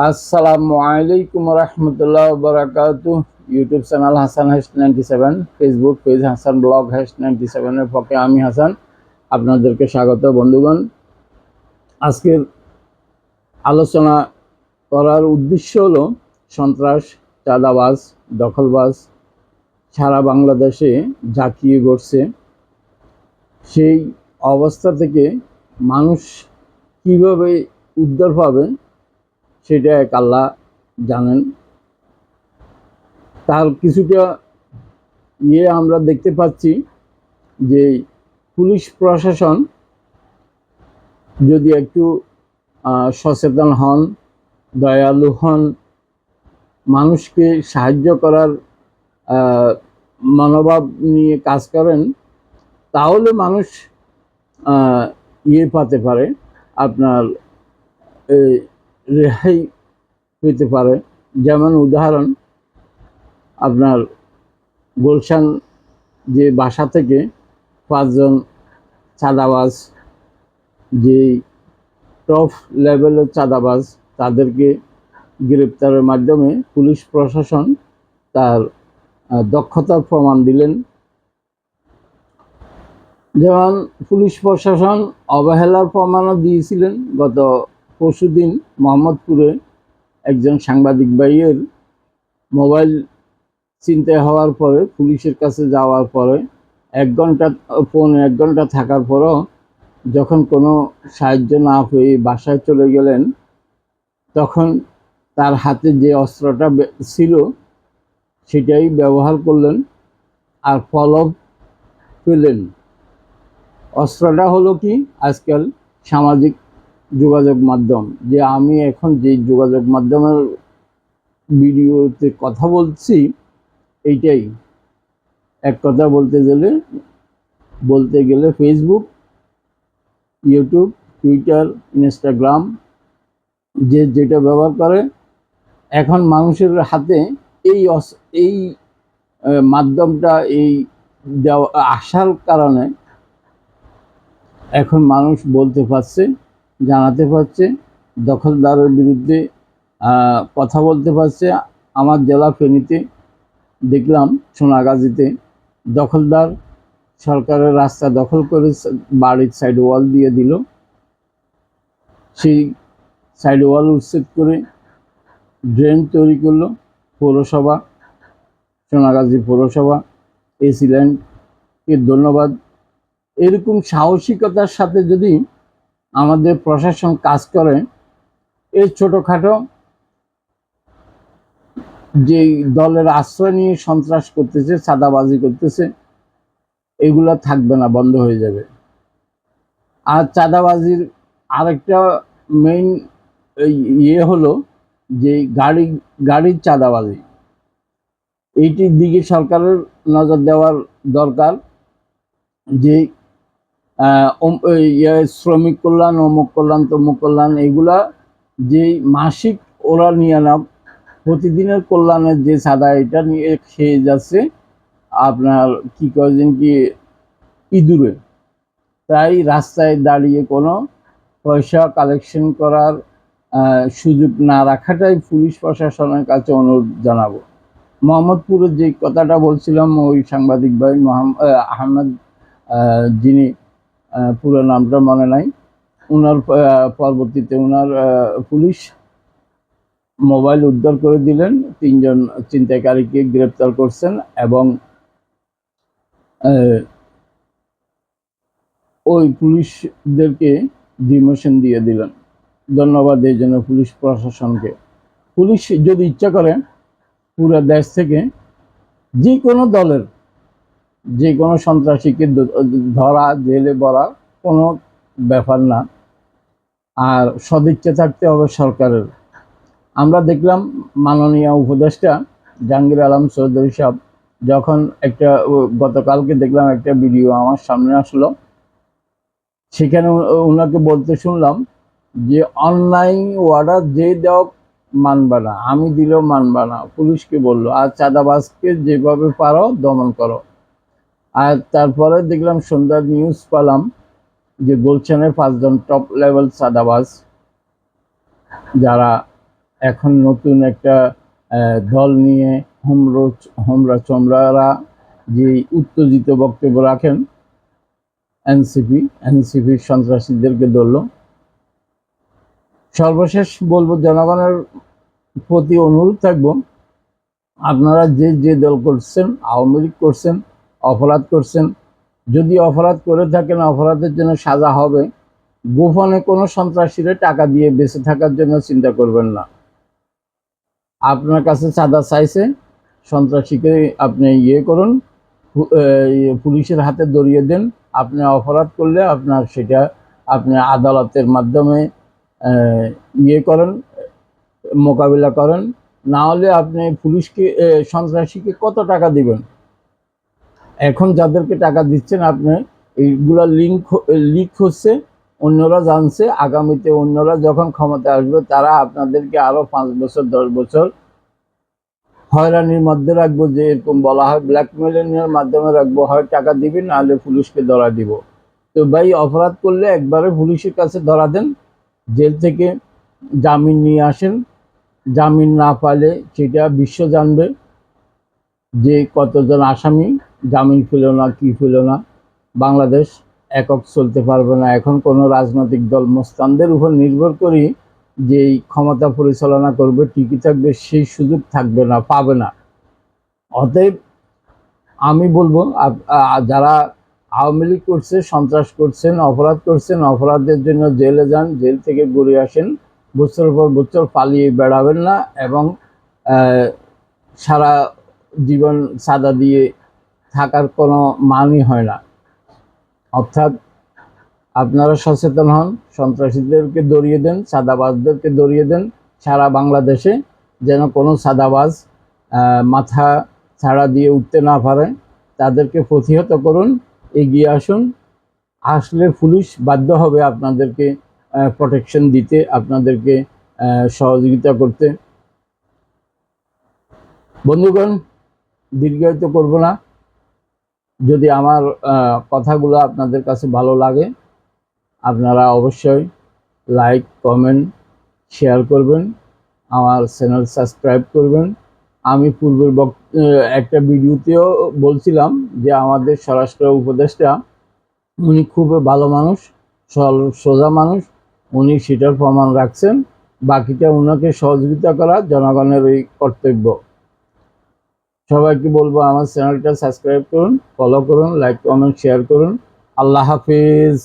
আসসালামু আলাইকুম রহমতুল্লাহ বারাকাতু YouTube channel Hasan hash ninety seven, Facebook page Hasan blog hash ninety সেভেনের পক্ষে আমি হাসান। আপনাদেরকে স্বাগত বন্ধুগণ। আজকের আলোচনা করার উদ্দেশ্য হলো, সন্ত্রাস, চাঁদাবাজ, দখলবাজ, সারা বাংলাদেশে ঝাঁকিয়ে ঘটছে সেই অবস্থা থেকে মানুষ কীভাবে উদ্ধার পাবে সেটা এক আল্লাহ জানেন। তার কিছুটা ইয়ে আমরা দেখতে পাচ্ছি যে পুলিশ প্রশাসন যদি একটু সচেতন হন, দয়ালু হন, মানুষকে সাহায্য করার মনোভাব নিয়ে কাজ করেন, তাহলে মানুষ ইয়ে পাতে পারে। আপনার রেহাই পেতে পারে যেমন উদাহরণ, আপনার গুলশান যে বাসা থেকে পাঁচজন চাঁদাবাজ যে টপ লেভেলের চাঁদাবাজ, তাদেরকে গ্রেপ্তারের মাধ্যমে পুলিশ প্রশাসন তার দক্ষতার প্রমাণ দিলেন। যেমন পুলিশ প্রশাসন অবহেলার প্রমাণও দিয়েছিলেন গত পরশুদিন মোহাম্মদপুরে একজন সাংবাদিক ভাইয়ের মোবাইল চিন্তা হওয়ার পরে, পুলিশের কাছে যাওয়ার পরে, এক ঘণ্টা ফোন এক ঘণ্টা থাকার পরও যখন কোনো সাহায্য না হয়ে বাসায় চলে গেলেন, তখন তার হাতে যে অস্ত্রটা ছিল সেটাই ব্যবহার করলেন আর ফলও পেলেন। অস্ত্রটা হলো কি? আজকাল সামাজিক যোগাযোগ মাধ্যম, যে আমি এখন যে যোগাযোগ মাধ্যমের ভিডিওতে কথা বলছি, এইটাই। এক কথা বলতে গেলে বলতে গেলে ফেসবুক ইউটিউব টুইটার ইনস্টাগ্রাম যে যেটা ব্যবহার করে, এখন মানুষের হাতে এই এই মাধ্যমটা এই দেওয়া, আসার কারণে এখন মানুষ বলতে পারছে জানাতে পারছে, দখলদারের বিরুদ্ধে কথা বলতে পারছে। আমার জেলা ফেনীতে দেখলাম সোনাগাজীতে দখলদার সরকারের রাস্তা দখল করে বাড়ির সাইড ওয়াল দিয়ে দিল। সেই সাইড ওয়াল উচ্ছেদ করে ড্রেন তৈরি করল পৌরসভা, সোনাগাজী পৌরসভা এসি ল্যান্ডকে ধন্যবাদ। এরকম সাহসিকতার সাথে যদি আমাদের প্রশাসন কাজ করে এই ছোটোখাটো যে দলের আশ্রয় নিয়ে সন্ত্রাস করতেছে, চাঁদাবাজি করতেছে, এগুলো থাকবে না, বন্ধ হয়ে যাবে। আর চাঁদাবাজির আরেকটা মেইন ইয়ে হলো যে গাড়ি, গাড়ির চাঁদাবাজি। এইটির দিকে সরকারের নজর দেওয়ার দরকার যে শ্রমিক কল্যাণ, অমুক কল্যাণ, তমুক কল্যাণ এগুলা যে মাসিক ওরা নিয়ে না প্রতিদিনের কল্যাণের যে সাদা এটা নিয়ে খেয়ে যাচ্ছে, আপনার কি কয়েকদিন কি, ইঁদুরে। তাই রাস্তায় দাঁড়িয়ে কোনো পয়সা কালেকশন করার সুযোগ না রাখাটাই পুলিশ প্রশাসনের কাছে অনুরোধ জানাব। মোহাম্মদপুরের যে কথাটা বলছিলাম, ওই সাংবাদিক ভাই মোহাম্মদ আহমেদ যিনি পুরো নামটা মনে নাই। আহ, পরবর্তীতে ওনার পুলিশ মোবাইল উদ্ধার করে দিলেন। তিনজন ছিনতাইকারীকে গ্রেপ্তার করছেন এবং ওই পুলিশদেরকে ডিমোশন দিয়ে দিলেন। ধন্যবাদ এই জন্য পুলিশ প্রশাসনকে। পুলিশ যদি ইচ্ছা করে পুরো দেশ থেকে যে কোনো দলের যে কোনো সন্ত্রাসীকে ধরা, জেলে ভরা কোনো ব্যাপার না। আর সদিচ্ছা থাকতে হবে সরকারের। আমরা দেখলাম মাননীয় উপদেষ্টা জাহাঙ্গীর আলম চৌধুরী সাহেব যখন একটা গতকালকে দেখলাম একটা ভিডিও আমার সামনে আসলো। সেখানে উনাকে বলতে শুনলাম যে, অনলাইন অর্ডার যে দেওয়া মানবে না, আমি দিলেও মানবে না। পুলিশকে বলল, আর চাঁদাবাজকে যেভাবে পারো দমন করো। আর তারপরে দেখলাম সন্ধ্যার নিউজ পালাম যে গুলশানের পাঁচজন টপ লেভেল চাঁদাবাজ যারা এখন নতুন একটা দল নিয়ে হোমরো, হোমরা চমড়ারা যে উত্তেজিত বক্তব্য রাখেন এনসিপি এনসিপির সন্ত্রাসীদেরকে ধরল। সর্বশেষ বলব, জনগণের প্রতি অনুরোধ থাকব, আপনারা যে যে দল করছেন, আওয়ামী লীগ করছেন অপরাধ করছেন। যদি অপরাধ করে থাকেন অপরাধের জন্য সাজা হবে। গোপনে কোনো সন্ত্রাসীরা টাকা দিয়ে বেঁচে থাকার জন্য চিন্তা করবেন না। আপনার কাছে চাঁদা চাইছে সন্ত্রাসীকে আপনি ইয়ে করুন ইয়ে, পুলিশের হাতে ধরিয়ে দেন। আপনি অপরাধ করলে আপনার সেটা আপনি আদালতের মাধ্যমে ইয়ে করেন মোকাবিলা করেন। না হলে আপনি পুলিশকে সন্ত্রাসীকে কত টাকা দিবেন? এখন যাদেরকে টাকা দিচ্ছেন আপনি, এইগুলা লিঙ্ক লিক হচ্ছে, অন্যরা জানছে, আগামীতে অন্যরা যখন ক্ষমতা আসবে, তারা আপনাদেরকে আরও পাঁচ বছর, দশ বছর হয়রানির মধ্যে রাখব, যে এরকম বলা হয় ব্ল্যাকমেলিং এর মাধ্যমে রাখব, হয় টাকা দিবি, নাহলে পুলিশকে ধরা দিব। তো ভাই, অপরাধ করলে একবারে পুলিশের কাছে ধরা দেন, জেল থেকে জামিন নিয়ে আসেন। জামিন না পালে সেটা বিশ্ব জানবে যে কতজন আসামি। জামিন পেল না, কি পেল না, বাংলাদেশ একক চলতে পারবে না। এখন কোনো রাজনৈতিক দল মোস্তানদের উপর নির্ভর করি যে এই ক্ষমতা পরিচালনা করবে, টিকে থাকবে, সেই সুযোগ থাকবে না, পাবে না। অতএব আমি বলব যারা আওয়ামী লীগ করছে, সন্ত্রাস করছেন অপরাধ করছেন অপরাধের জন্য জেলে যান, জেল থেকে ঘুরে আসেন বছর পর বছর পালিয়ে বেড়াবেন না এবং সারা জীবন সাদা দিয়ে থাকার কোনো মানই হয় না। অর্থাৎ আপনারা সচেতন হন, সন্ত্রাসীদেরকে দড়িয়ে দেন, সাদাবাজদেরকে দড়িয়ে দেন, সারা বাংলাদেশে যেন কোনো সাদাবাজ মাথা ছাড়া দিয়ে উঠতে না পারে। তাদেরকে প্রতিহত করুন, এগিয়ে আসুন। আসলে পুলিশ বাধ্য হবে আপনাদেরকে প্রোটেকশন দিতে, আপনাদেরকে সহযোগিতা করতে। বন্ধুগণ, দীর্ঘায়িত করব না। যদি আমার কথাগুলো আপনাদের কাছে ভালো লাগে, আপনারা অবশ্যই লাইক কমেন্ট শেয়ার করবেন, আমার চ্যানেল সাবস্ক্রাইব করবেন। আমি পূর্বের একটা ভিডিওতেও বলছিলাম যে আমাদের স্বরাষ্ট্র উপদেষ্টা, উনি খুব ভালো মানুষ সরল সোজা মানুষ, উনি সেটার প্রমাণ রাখছেন। বাকিটা ওনাকে সহযোগিতা করা জনগণের ওই কর্তব্য। সবাইকে বলব আমার চ্যানেলটা সাবস্ক্রাইব করুন ফলো করুন লাইক কমেন্ট শেয়ার করুন। আল্লাহ হাফিজ।